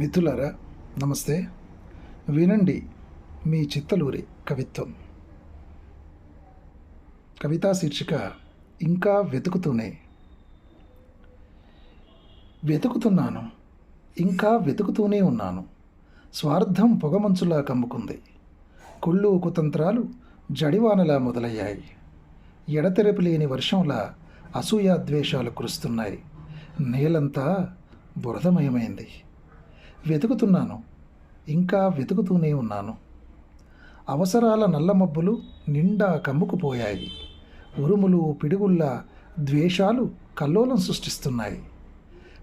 మిత్రులారా నమస్తే. వినండి మీ చిత్తలూరి కవిత్వం. కవితా శీర్షిక ఇంకా వెతుకుతూనే. వెతుకుతున్నాను ఇంకా వెతుకుతూనే ఉన్నాను. స్వార్థం పొగమంచులా కమ్ముకుంది. కుళ్ళు కుతంత్రాలు జడివానలా మొదలయ్యాయి. ఎడతెరపి లేని వర్షంలా అసూయ ద్వేషాలు కురుస్తున్నాయి. నేలంతా బురదమయమైంది. వెతుకుతున్నాను. ఇంకా వెతుకుతూనే ఉన్నాను. అవసరాల నల్లమబ్బులు నిండా కమ్ముకుపోయాయి. ఉరుములు పిడుగుళ్ళ ద్వేషాలు కల్లోలం సృష్టిస్తున్నాయి.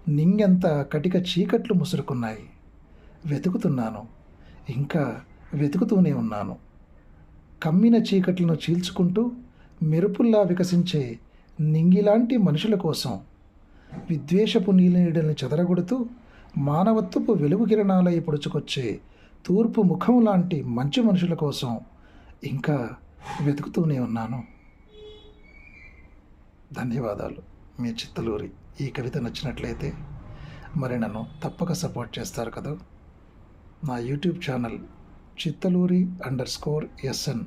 నింగెంత కటిక చీకట్లు ముసురుకున్నాయి. వెతుకుతున్నాను. ఇంకా వెతుకుతూనే ఉన్నాను. కమ్మిన చీకట్లను చీల్చుకుంటూ మెరుపుల్లా వికసించే నింగిలాంటి మనుషుల కోసం విద్వేషపు నీలినీడల్ని చెదరగొడుతూ మానవత్వపు వెలుగు కిరణాలై పొడుచుకొచ్చే తూర్పు ముఖం లాంటి మంచి మనుషుల కోసం ఇంకా వెతుకుతూనే ఉన్నాను. ధన్యవాదాలు. మీ చిత్తలూరి. ఈ కవిత నచ్చినట్లయితే మరి నన్ను తప్పక సపోర్ట్ చేస్తారు కదా. నా YouTube channel Chittaluri underscore S N.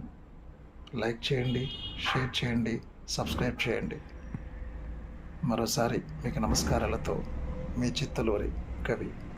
Like చేయండి షేర్ చేయండి సబ్స్క్రైబ్ చేయండి. మరోసారి మీకు నమస్కారాలతో మీ చిత్తలూరి. cabello.